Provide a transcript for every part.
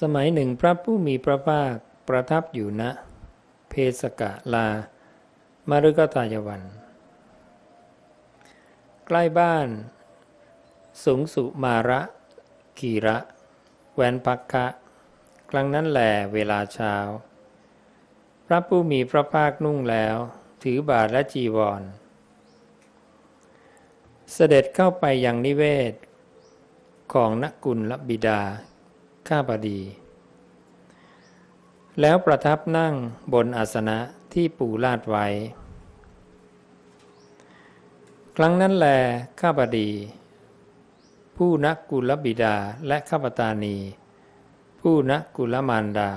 สมัยหนึ่งพระผู้มีพระภาคประทับอยู่ณเพสกะลามฤกตายวัน ใกล้บ้านสุงสุมาระ กีระ แวนพักคะครั้งนั้นแหลเวลาเช้า พระผู้มีพระภาคนุ่งแล้ว ถือบาทและจีวร เสด็จเข้าไปยังนิเวศ ของนักกุลลบิดา ข้าบดี แล้วประทับนั่งบนอาสนะที่ปูลาดไว้ ครั้งนั้นแลข้าบดี ผู้นักกุลบิดาและข้าพตานี ผู้นักกุลมารดา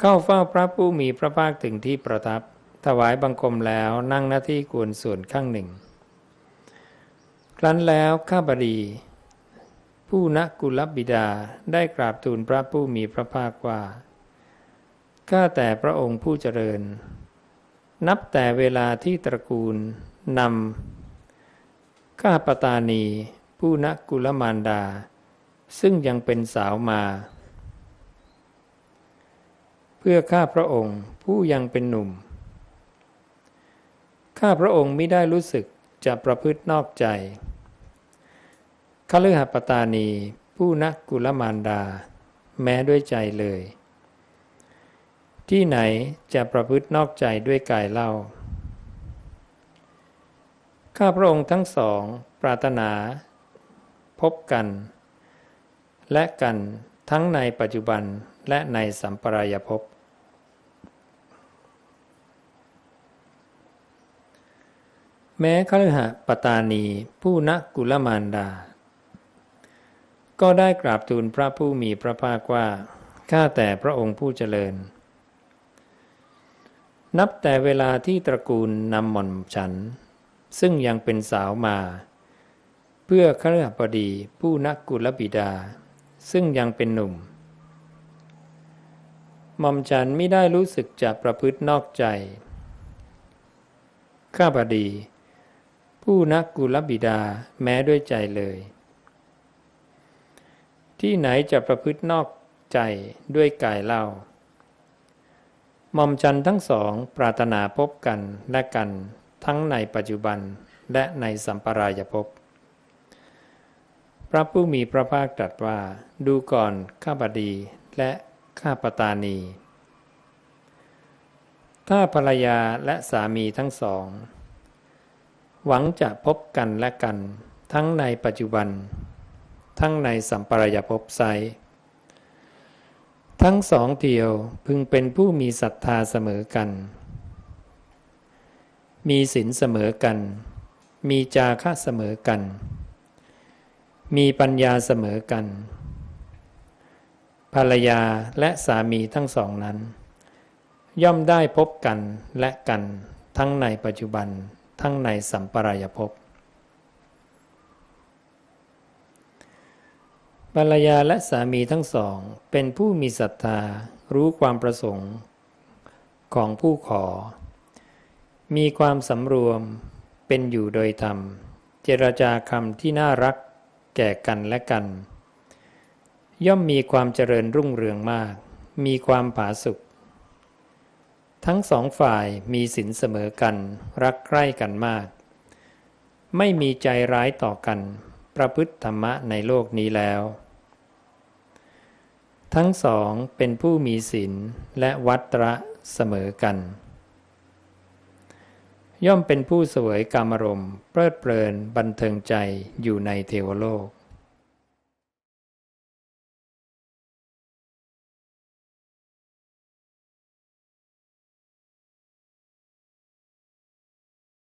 เข้าเฝ้าพระผู้มีพระภาคถึงที่ประทับ ถวายบังคมแล้วนั่งหน้าที่กวนส่วนข้างหนึ่ง ครั้นแล้วข้าบดี ผู้นักกุลบบิดาได้กราบทูลพระผู้มีพระภาคว่า ข้าแต่พระองค์ผู้เจริญ นับแต่เวลาที่ตระกูลนำข้าปตานี ผู้นักกุลมารดา ซึ่งยังเป็นสาวมา เพื่อข้าพระองค์ผู้ยังเป็นหนุ่ม ข้าพระองค์ไม่ได้รู้สึกจะประพฤตินอกใจ คฤหปตานี ผู้นักกุลมารดา แม้ด้วยใจเลย ที่ไหนจะประพฤตินอกใจด้วยกายเล่า ข้าพระองค์ทั้งสองปรารถนา พบกัน และกันทั้งในปัจจุบันและในสัมปรายภพแม้คฤหปตานีผู้นักกุลมารดา ก็ได้กราบทูลพระผู้มีพระภาคว่า ข้าแต่พระองค์ผู้เจริญ นับแต่เวลาที่ตระกูลนำหม่อมฉัน ซึ่งยังเป็นสาวมา เพื่อคฤหบดีผู้นักกุลบิดา ซึ่งยังเป็นหนุ่มหม่อมฉันไม่ได้รู้สึกจะประพฤตินอกใจ ข้าบดี ผู้นักกุลบิดาแม้ด้วยใจเลย ที่ไหนจะประพฤตินอกใจด้วยกายเล่าหม่อมฉันทั้งสองปรารถนาพบกันและกันทั้งในปัจจุบันและในสัมปรายภพพระผู้มีพระภาคตรัสว่าดูก่อนข้าบดีและข้าปตานี ถ้าภรรยาและสามีทั้งสอง หวังจะพบกันและกันทั้งในปัจจุบัน ทั้งในสัมปรายภพไซทั้งสองเดียวพึงเป็นผู้มีศรัทธาเสมอกัน มีศีลเสมอกัน มีจาคะเสมอกัน มีปัญญาเสมอกัน ภรรยาและสามีทั้งสองนั้น ย่อมได้พบกันและกันทั้งในปัจจุบันทั้งในสัมปรายภพ ภรรยาและสามีทั้งสอง เป็นผู้มีศรัทธา รู้ความประสงค์ ของผู้ขอ มีความสำรวมเป็นอยู่โดยธรรม เจรจาคำที่น่ารักแก่กันและกัน ย่อมมีความเจริญรุ่งเรืองมาก มีความผาสุกทั้งสองฝ่ายมีศีลเสมอกัน รักใคร่กันมาก ไม่มีใจร้ายต่อกัน ประพฤติธรรมะในโลกนี้แล้ว ทั้งสองเป็นผู้มีศีลและวัตระเสมอกัน ย่อมเป็นผู้เสวยกามรมเพลิดเพลินบันเทิงใจอยู่ในเทวโลก